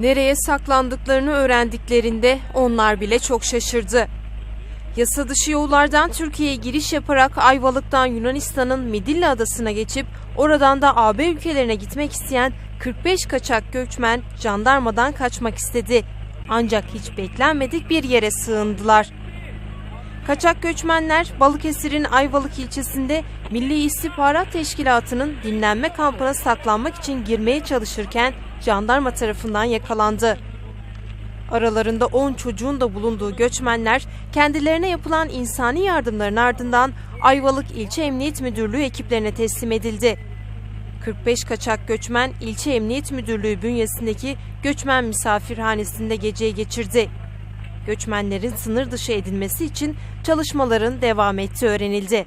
Nereye saklandıklarını öğrendiklerinde onlar bile çok şaşırdı. Yasa dışı yollardan Türkiye'ye giriş yaparak Ayvalık'tan Yunanistan'ın Midilli adasına geçip oradan da AB ülkelerine gitmek isteyen 45 kaçak göçmen jandarmadan kaçmak istedi. Ancak hiç beklenmedik bir yere sığındılar. Kaçak göçmenler Balıkesir'in Ayvalık ilçesinde Milli İstihbarat Teşkilatı'nın dinlenme kampına saklanmak için girmeye çalışırken jandarma tarafından yakalandı. Aralarında 10 çocuğun da bulunduğu göçmenler kendilerine yapılan insani yardımların ardından Ayvalık İlçe Emniyet Müdürlüğü ekiplerine teslim edildi. 45 kaçak göçmen İlçe Emniyet Müdürlüğü bünyesindeki göçmen misafirhanesinde geceyi geçirdi. Göçmenlerin sınır dışı edilmesi için çalışmaların devam ettiği öğrenildi.